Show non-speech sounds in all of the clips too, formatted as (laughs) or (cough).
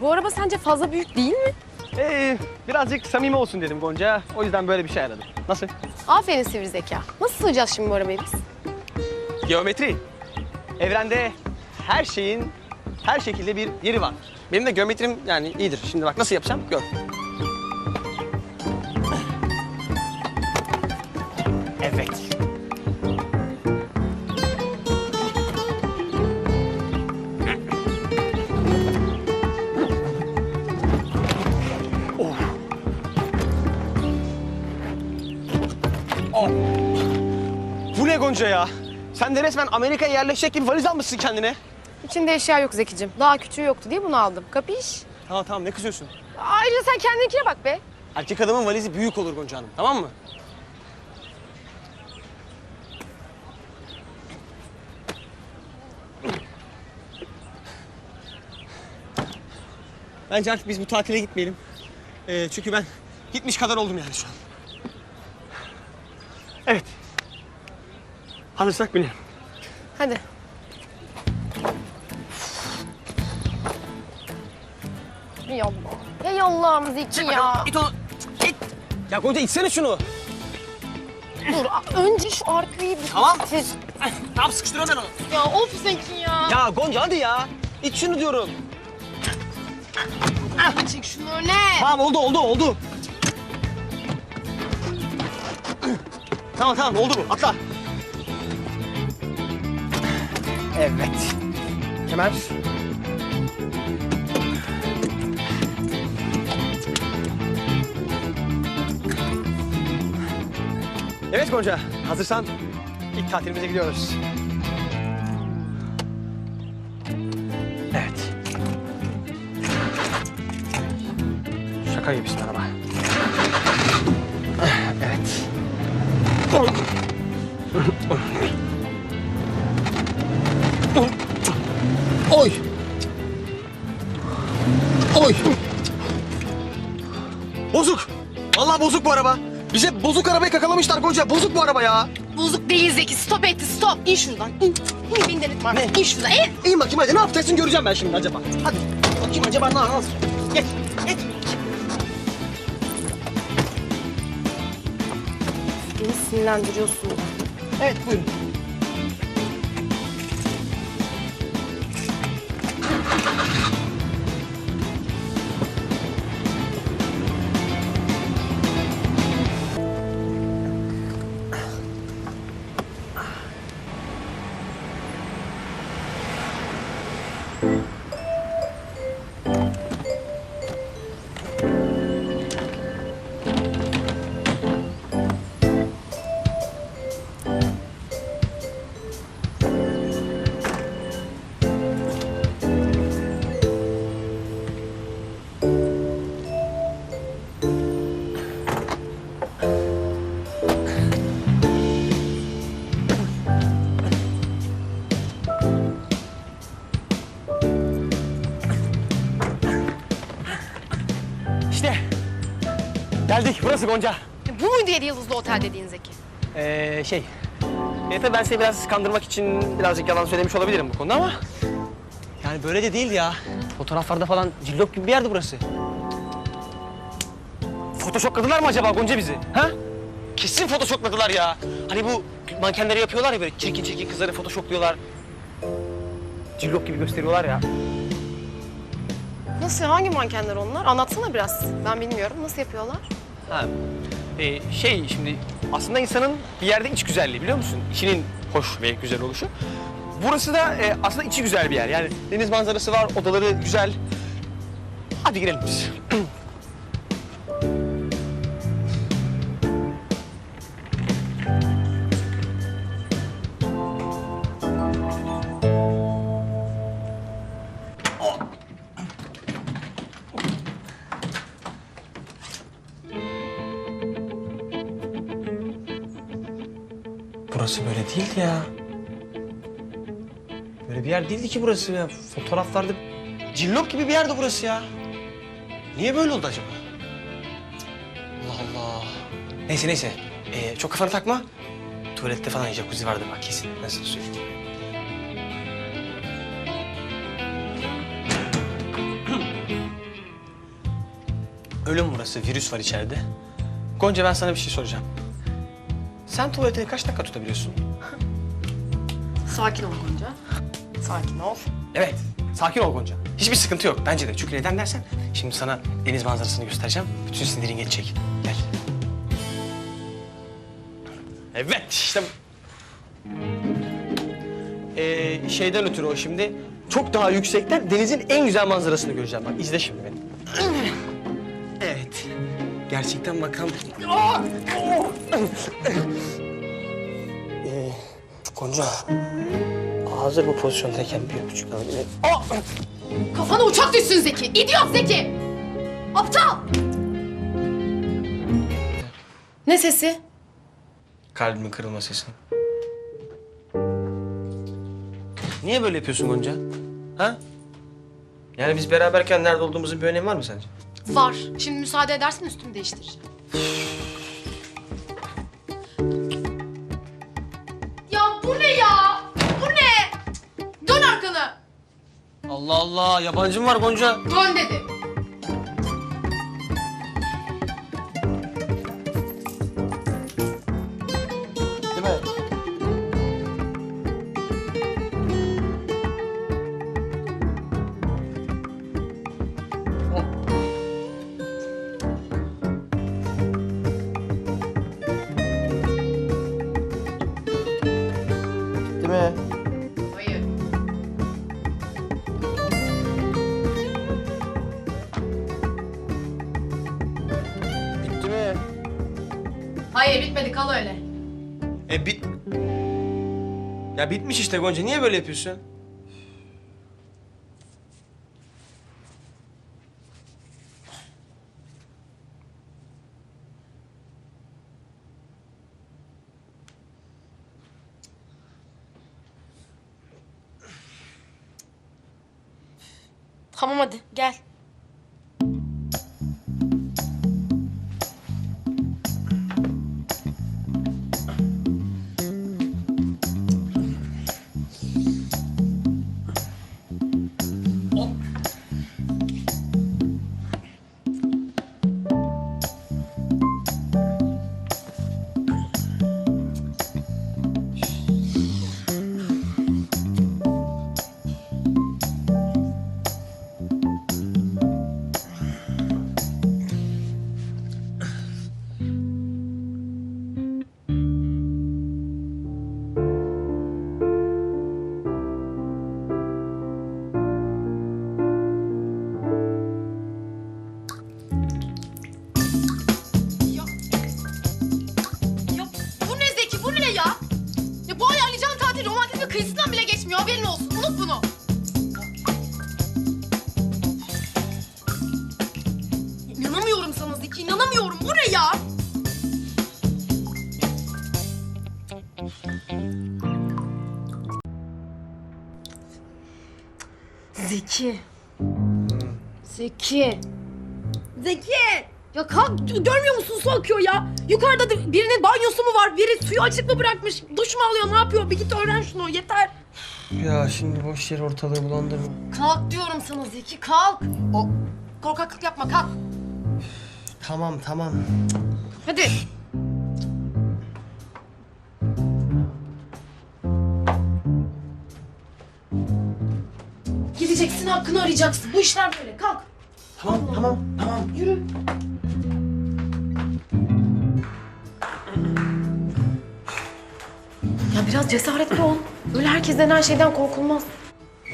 Bu araba sence fazla büyük değil mi? Ee, birazcık samimi olsun dedim Gonca. O yüzden böyle bir şey aradım. Nasıl? Aferin sivri zeka. Nasıl sığacağız şimdi bu arabaya biz? Geometri. Evrende her şeyin her şekilde bir yeri var. Benim de geometrim yani iyidir. Şimdi bak nasıl yapacağım gör. Gonca ya? Sen de resmen Amerika'ya yerleşecek gibi valiz almışsın kendine. İçinde eşya yok Zekicim. Daha küçüğü yoktu diye bunu aldım. Kapiş? Tamam tamam ne kızıyorsun? Ayrıca sen kendininkine bak be. Erkek adamın valizi büyük olur Gonca Hanım tamam mı? Bence artık biz bu tatile gitmeyelim. Ee, çünkü ben gitmiş kadar oldum yani şu an. Evet. Hazırsak binelim. Hadi. Ey Allah. Ey Allah'ım Zeki ya. İt onu. İt. Ya Gonca itsene şunu. Dur önce şu arkayı bir Tamam. bitir. Tamam sıkıştırıyorum ben onu. Ya of Zeki ya. Ya Gonca hadi ya. İt şunu diyorum. Çek şunu öne. Tamam oldu oldu oldu. Tamam tamam oldu bu atla. Evet. Kemer. Evet Gonca, hazırsan ilk tatilimize gidiyoruz. Evet. Şaka gibisin araba. Evet. Gonca. Bozuk bu araba ya. Bozuk değil Zeki. Stop etti stop. İn şuradan. İn. İn bin denet var. İn şuradan. İn. İyi bakayım hadi ne yapacaksın göreceğim ben şimdi acaba. Hadi bakayım acaba ne yapacağız. Geç, geç. Beni sinirlendiriyorsun. Evet buyurun. Burası Gonca. Bu muydu yedi yıldızlı otel dediğin Zeki? Ee, şey, e, tabii ben seni biraz kandırmak için birazcık yalan söylemiş olabilirim bu konuda ama... Yani böyle de değil ya. Fotoğraflarda falan cillop gibi bir yerdi burası. Photoshopladılar mı acaba Gonca bizi? Ha? Kesin photoshopladılar ya. Hani bu mankenleri yapıyorlar ya böyle çirkin çirkin kızları photoshopluyorlar. Cillop gibi gösteriyorlar ya. Nasıl? Hangi mankenler onlar? Anlatsana biraz. Ben bilmiyorum. Nasıl yapıyorlar? Ha, e, şey şimdi aslında insanın bir yerde iç güzelliği biliyor musun? İçinin hoş ve güzel oluşu. Burası da e, aslında içi güzel bir yer. Yani deniz manzarası var, odaları güzel. Hadi girelim biz. (clears throat) Burası böyle değildi ya. Böyle bir yer değildi ki burası ya. Fotoğraflarda cillop gibi bir yerdi burası ya. Niye böyle oldu acaba? Allah Allah. Neyse neyse. Ee, çok kafana takma. Tuvalette falan jacuzzi vardır bak kesin. Nasıl söyleyeyim? ölüm burası, virüs var içeride. Gonca ben sana bir şey soracağım. Sen tuvalete kaç dakika tutabiliyorsun? Sakin ol Gonca. Sakin ol. Evet, sakin ol Gonca. Hiçbir sıkıntı yok bence de. Çünkü neden dersen, şimdi sana deniz manzarasını göstereceğim. Bütün sinirin geçecek. Gel. Evet, işte... Ee, şeyden ötürü o şimdi. Çok daha yüksekten denizin en güzel manzarasını göreceğim. Bak izle şimdi beni. Gerçekten. Aa! Ee, Gonca. Hazır bu pozisyondayken bir öpücük alabilir Aa! Kafana uçak düşsün Zeki. İdiot Zeki. Aptal. Ne sesi? Kalbimin kırılma sesi. Niye böyle yapıyorsun Gonca? Ha? Yani biz beraberken nerede olduğumuzun bir önemi var mı sence? Var. Şimdi müsaade edersen üstümü değiştireceğim. ya bu ne ya? Bu ne? Dön arkanı. Allah Allah, yabancı mı var Gonca? Dön dedim. Hayır bitmedi kal öyle. E bit... Ya bitmiş işte Gonca. Niye böyle yapıyorsun? Tamam hadi gel. Zeki. Zeki. Zeki! Ya kalk görmüyor musun su akıyor ya? Yukarıda da birinin banyosu mu var? Biri suyu açık mı bırakmış? Duş mu alıyor? Ne yapıyor? Bir git öğren şunu yeter. Ya şimdi boş yer ortalığı bulandırma. Kalk diyorum sana Zeki kalk. O korkaklık yapma kalk. Tamam tamam. Hadi. Gideceksin hakkını arayacaksın. Bu işler böyle. Kalk. Tamam tamam tamam. Yürü. Ya biraz cesaretli ol. Öyle herkes denen şeyden korkulmaz.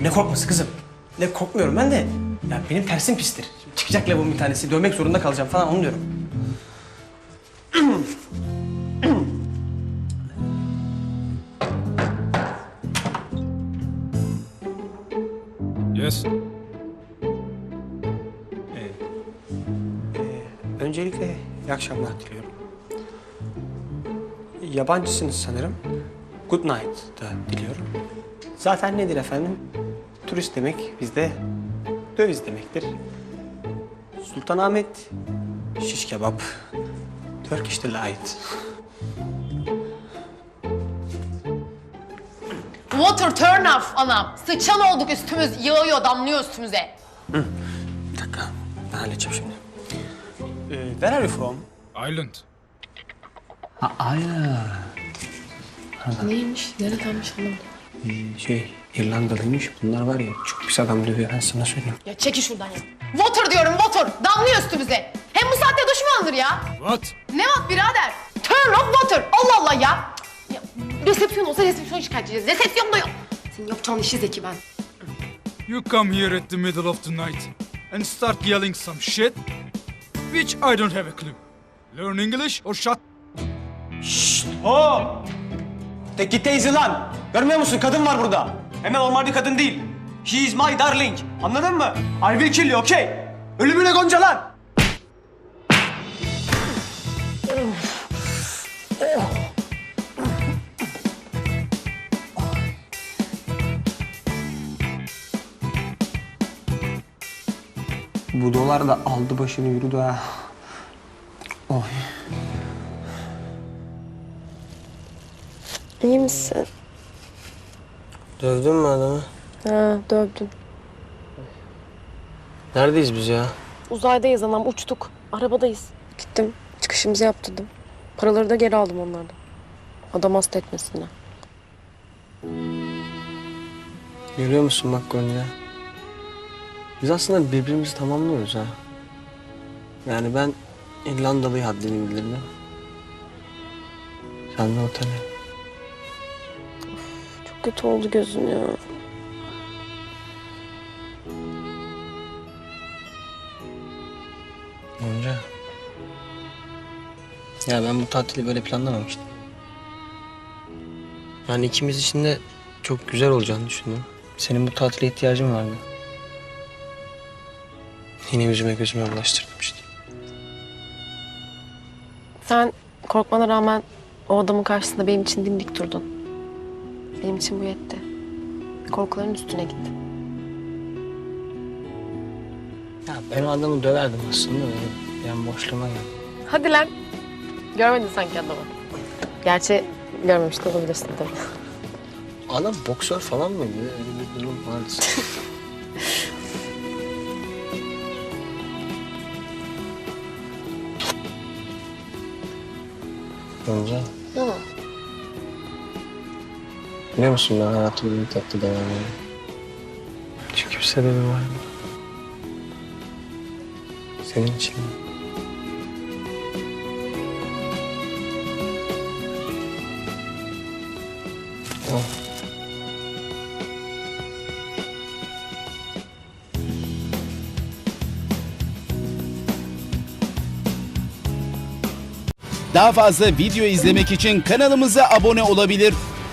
Ne korkması kızım? Ne korkmuyorum ben de. Ya benim tersim pistir. Şimdi çıkacak lavabonun bir tanesi. Dövmek zorunda kalacağım falan onu diyorum. Yabancısınız sanırım. Good night da diliyorum. Zaten nedir efendim? Turist demek bizde döviz demektir. Sultanahmet, şiş kebap, Turkish Delight. Water turn off anam. Sıçan olduk üstümüz. Yağıyor damlıyor üstümüze. Bir dakika, ben halledeceğim şimdi. where are you from? Island. Ha, aynen. Neymiş? Neredenmiş anlamadım. Ee, şey, İrlandalıymış. Bunlar var ya çok pis adam dövüyor ben sana söyleyeyim. Ya çekil şuradan ya. Water diyorum water. Damlıyor üstümüze. Hem bu saatte duş mu alınır ya? What? Ne var birader? Turn off water. Allah Allah ya. ya resepsiyon olsa resepsiyon şikayet edeceğiz. Resepsiyon da yok. Senin yapacağın işi Zeki ben. You come here at the middle of the night and start yelling some shit, which I don't have a clue. Learn English or shut. Oo! Tek git teyze lan. Görmüyor musun? Kadın var burada. Hem de normal bir kadın değil. He is my darling. Anladın mı? I will kill you, okay? Ölümüne gonca lan. Bu dolar da aldı başını yürüdü ha. İyi misin? Dövdün mü adamı? Ha dövdüm. Neredeyiz biz ya? Uzaydayız anam uçtuk. Arabadayız. Gittim çıkışımızı yaptırdım. Paraları da geri aldım onlardan. Adam hasta etmesinler. Görüyor musun bak Gonca? Biz aslında birbirimizi tamamlıyoruz ha. Yani ben İrlandalıyı haddini bildirdim. Sen de oteli. Kötü oldu gözün ya. Gonca. Ya ben bu tatili böyle planlamamıştım. Yani ikimiz için de çok güzel olacağını düşündüm. Senin bu tatile ihtiyacın vardı. Yine yüzüme gözüme bulaştırdım işte. Sen korkmana rağmen o adamın karşısında benim için dimdik durdun. Benim için bu yetti. Korkuların üstüne gitti. Ya ben o adamı döverdim aslında. bir an boşluğuma geldi. Hadi lan. Görmedin sanki adamı. Gerçi görmemiş de olabilirsin tabii. Adam boksör falan mıydı? Öyle bir durum vardı. (laughs) Gonca. Ne? Biliyor musun ben hayatımda en tatlı devam ediyorum. Çünkü bir sebebi var mı? Senin için. O. Daha fazla video izlemek için kanalımıza abone olabilir.